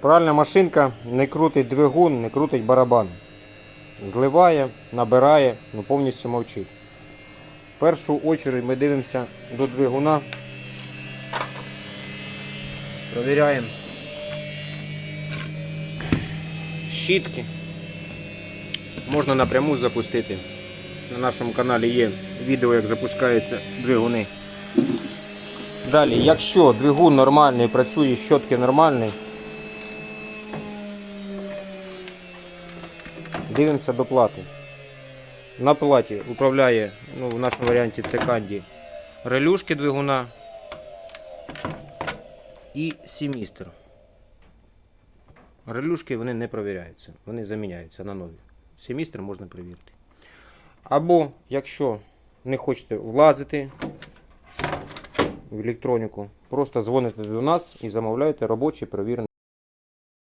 Пральна машинка не крутить двигун, не крутить барабан. Зливає, набирає, ну повністю мовчить. В першу очередь ми дивимося до двигуна. Провіряємо. Щітки. Можна напряму запустити. На нашому каналі є відео, як запускаються двигуни. Далі, якщо двигун нормальний, працює, щотки нормальні, дивимося до плати. На платі управляє, ну, в нашому варіанті це канді, релюшки двигуна і сімістр. Релюшки вони не провіряються, вони заміняються на нові. Семістр можна перевірити. Або, якщо не хочете влазити в електроніку, просто дзвоните до нас і замовляєте робочий перевірений